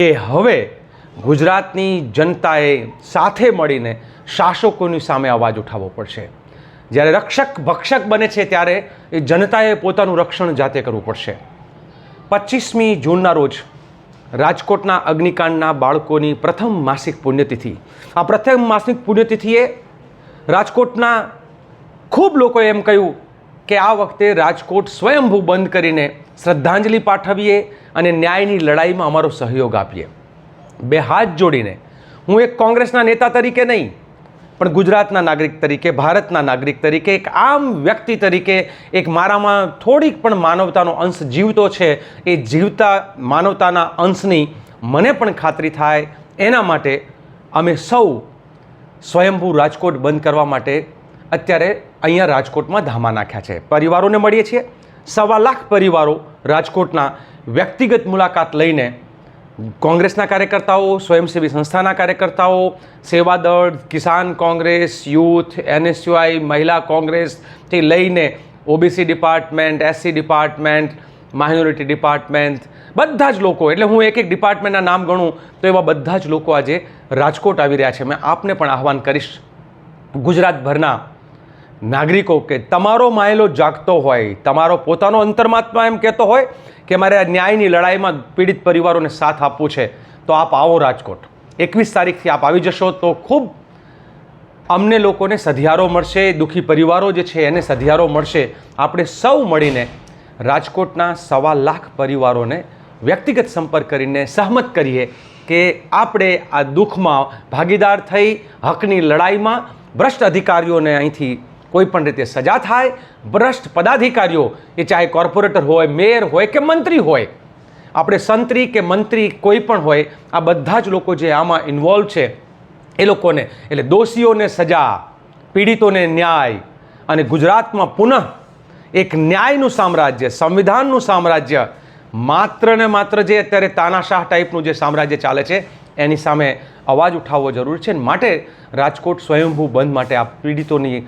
કે હવે ગુજરાતની જનતાએ સાથે મળીને શાસકોની સામે અવાજ ઉઠાવવો પડશે. જ્યારે રક્ષક ભક્ષક બને છે ત્યારે એ જનતાએ પોતાનું રક્ષણ જાતે કરવું પડશે. પચીસમી જૂનના રોજ રાજકોટના અગ્નિકાંડના બાળકોની પ્રથમ માસિક પુણ્યતિથિ. આ પ્રથમ માસિક પુણ્યતિથિએ રાજકોટના ખૂબ લોકોએ એમ કહ્યું કે આ વખતે રાજકોટ સ્વયંભૂ બંધ કરીને શ્રદ્ધાંજલિ પાઠવીએ અને ન્યાયની લડાઈમાં અમારો સહયોગ આપીએ. બે હાથ જોડીને, હું એક કોંગ્રેસના નેતા તરીકે નહીં, પણ ગુજરાતના નાગરિક તરીકે, ભારતના નાગરિક તરીકે, એક આમ વ્યક્તિ તરીકે, એક મારામાં થોડીક પણ માનવતાનો અંશ જીવતો છે, એ જીવતા માનવતાના અંશની મને પણ ખાતરી થાય. એના માટે અમે સૌ સ્વયંભૂ રાજકોટ બંધ કરવા માટે અત્યારે અહીંયા રાજકોટમાં ધામા નાખ્યા છે. પરિવારોને મળીએ છીએ. સવા લાખ પરિવારો રાજકોટના વ્યક્તિગત મુલાકાત લઈને કોંગ્રેસના કાર્યકર્તાઓ, સ્વયંસેવી સંસ્થાના કાર્યકર્તાઓ સેવાદળ કિસાન કોંગ્રેસ, યુથ, એનએસયુઆઈ, મહિલા કોંગ્રેસથી લઈને OBC department, SC department, minority department, બધા જ લોકો, એટલે હું એક એક ડિપાર્ટમેન્ટના નામ ગણું, તો એવા બધા જ લોકો આજે રાજકોટ આવી રહ્યા છે. મેં આપને પણ આહવાન કરીશ. ગુજરાતભરના નાગરિકો કે તમારો માયેલો જાગતો હોય, તમારો પોતાનો અંતર્માત્મા એમ કહેતો હોય કે મારે આ ન્યાયની લડાઈમાં પીડિત પરિવારોને સાથ આપવું છે, તો આપ આવો રાજકોટ. એકવીસ તારીખથી આપ આવી જશો તો ખૂબ અમને લોકોને સધિયારો મળશે, દુઃખી પરિવારો જે છે એને સધિયારો મળશે. આપણે સૌ મળીને રાજકોટના સવા લાખ પરિવારોને વ્યક્તિગત સંપર્ક કરીને સહમત કરીએ કે આપણે આ દુઃખમાં ભાગીદાર થઈ હકની લડાઈમાં ભ્રષ્ટ અધિકારીઓને અહીંથી કોઈ પણ રીતે સજા થાય, ભ્રષ્ટ પદાધિકારીઓ, એ ચાહે કોર્પોરેટર હોય, મેયર હોય કે મંત્રી હોય, આપણે સંત્રી કે મંત્રી કોઈ પણ હોય, આ બધા જ લોકો જે આમાં ઇન્વોલ્વ છે, એ લોકોને, એટલે દોષીઓને સજા, પીડિતોને ન્યાય અને ગુજરાતમાં પુનઃ એક ન્યાયનું સામ્રાજ્ય, સંવિધાનનું સામ્રાજ્ય, માત્ર ને માત્ર જે અત્યારે તાનાશાહ ટાઈપનું જે સામ્રાજ્ય ચાલે છે, એની સામે અવાજ ઉઠાવવો જરૂરી છે. માટે રાજકોટ સ્વયંભૂ બંધ માટે આ પીડિતોની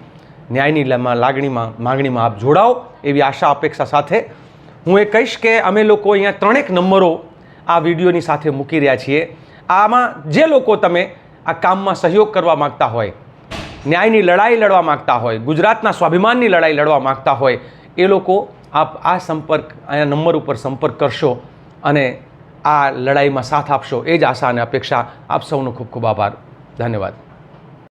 ન્યાયની લાગણીમાં, માગણીમાં આપ જોડાઓ એવી આશા, અપેક્ષા સાથે હું એ કહીશ કે અમે લોકો અહીંયા ત્રણેક નંબરો આ વિડીયોની સાથે મૂકી રહ્યા છીએ. આમાં જે લોકો તમે આ કામમાં સહયોગ કરવા માગતા હોય, ન્યાયની લડાઈ લડવા માગતા હોય, ગુજરાતના સ્વાભિમાનની લડાઈ લડવા માગતા હોય, એ લોકો આપ આ સંપર્ક અહીંયા નંબર ઉપર સંપર્ક કરશો અને આ લડાઈમાં સાથ આપશો. એ જ આશા અને અપેક્ષા. આપ સૌનો ખૂબ ખૂબ આભાર. ધન્યવાદ.